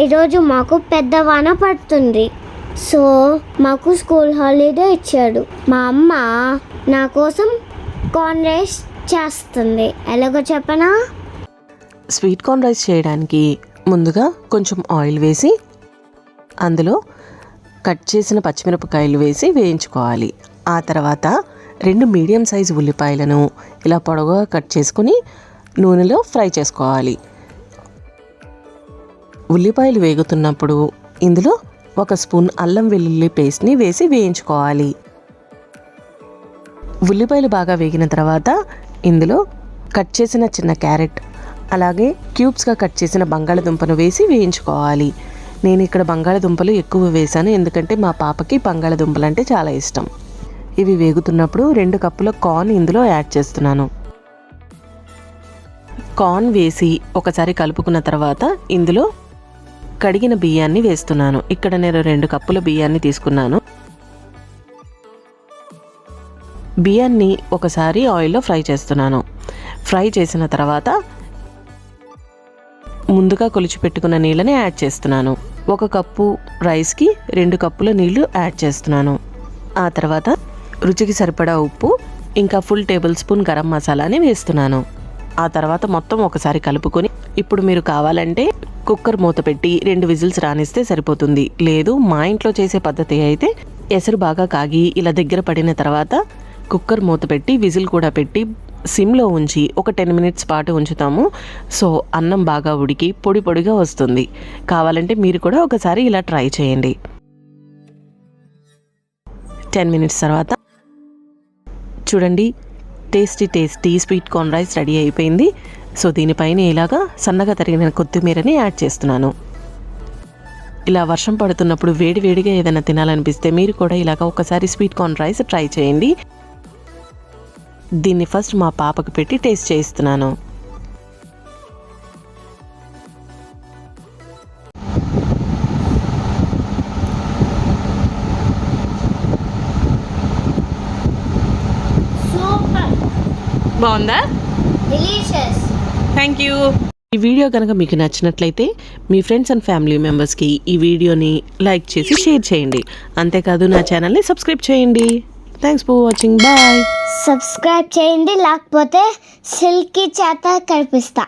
ఈరోజు మాకు పెద్ద వాన పడుతుంది. సో మాకు స్కూల్ హాలిడే ఇచ్చాడు. మా అమ్మ నా కోసం కార్న్ రైస్ చేస్తుంది. ఎలాగో చెప్పనా? స్వీట్ కార్న్ రైస్ చేయడానికి ముందుగా కొంచెం ఆయిల్ వేసి అందులో కట్ చేసిన పచ్చిమిరపకాయలు వేసి వేయించుకోవాలి. ఆ తర్వాత రెండు మీడియం సైజు ఉల్లిపాయలను ఇలా పొడవుగా కట్ చేసుకొని నూనెలో ఫ్రై చేసుకోవాలి. ఉల్లిపాయలు వేగుతున్నప్పుడు ఇందులో ఒక స్పూన్ అల్లం వెల్లుల్లి పేస్ట్ని వేసి వేయించుకోవాలి. ఉల్లిపాయలు బాగా వేగిన తర్వాత ఇందులో కట్ చేసిన చిన్న క్యారెట్ అలాగే క్యూబ్స్గా కట్ చేసిన బంగాళదుంపను వేసి వేయించుకోవాలి. నేను ఇక్కడ బంగాళదుంపలు ఎక్కువ వేశాను ఎందుకంటే మా పాపకి బంగాళదుంపలు అంటే చాలా ఇష్టం. ఇవి వేగుతున్నప్పుడు రెండు కప్పుల కార్న్ ఇందులో యాడ్ చేస్తున్నాను. కార్న్ వేసి ఒకసారి కలుపుకున్న తర్వాత ఇందులో కడిగిన బియ్యాన్ని వేస్తున్నాను. ఇక్కడ నేను రెండు కప్పుల బియ్యాన్ని తీసుకున్నాను. బియ్యాన్ని ఒకసారి ఆయిల్లో ఫ్రై చేస్తున్నాను. ఫ్రై చేసిన తర్వాత ముందుగా కొలిచి పెట్టుకున్న నీళ్ళని యాడ్ చేస్తున్నాను. ఒక కప్పు రైస్కి రెండు కప్పుల నీళ్ళు యాడ్ చేస్తున్నాను. ఆ తర్వాత రుచికి సరిపడా ఉప్పు ఇంకా ఫుల్ టేబుల్ స్పూన్ గరం మసాలాని వేస్తున్నాను. ఆ తర్వాత మొత్తం ఒకసారి కలుపుకొని ఇప్పుడు మీరు కావాలంటే కుక్కర్ మూత పెట్టి రెండు విజిల్స్ రానిస్తే సరిపోతుంది. లేదు మా ఇంట్లో చేసే పద్ధతి అయితే ఎసరు బాగా కాగి ఇలా దగ్గర పడిన తర్వాత కుక్కర్ మూత పెట్టి విజిల్ కూడా పెట్టి సిమ్లో ఉంచి ఒక టెన్ మినిట్స్ పాటు ఉంచుతాము. సో అన్నం బాగా ఉడికి పొడి పొడిగా వస్తుంది. కావాలంటే మీరు కూడా ఒకసారి ఇలా ట్రై చేయండి. టెన్ మినిట్స్ తర్వాత చూడండి tasty tasty sweet corn rice ready అయిపోయింది. సో దీనిపైన ఇలాగా సన్నగా తరిగిన కొత్తిమీరని యాడ్ చేస్తున్నాను. ఇలా వర్షం పడుతున్నప్పుడు వేడి వేడిగా ఏదైనా తినాలనిపిస్తే మీరు కూడా ఇలాగ ఒకసారి స్వీట్ కార్న్ రైస్ ట్రై చేయండి. దీన్ని ఫస్ట్ మా పాపకు పెట్టి టేస్ట్ చేయిస్తున్నాను. బాగుందా? డిలీషియస్ థ్యాంక్ యూ ఈ వీడియో కనుక మీకు నచ్చినట్లయితే మీ ఫ్రెండ్స్ అండ్ ఫ్యామిలీ మెంబర్స్కి ఈ వీడియోని లైక్ చేసి షేర్ చేయండి. అంతేకాదు నా ఛానల్ని సబ్స్క్రైబ్ చేయండి. Thanks for watching bye subscribe చేయండి లేకపోతే సిల్కీ చేత కనిపిస్తా.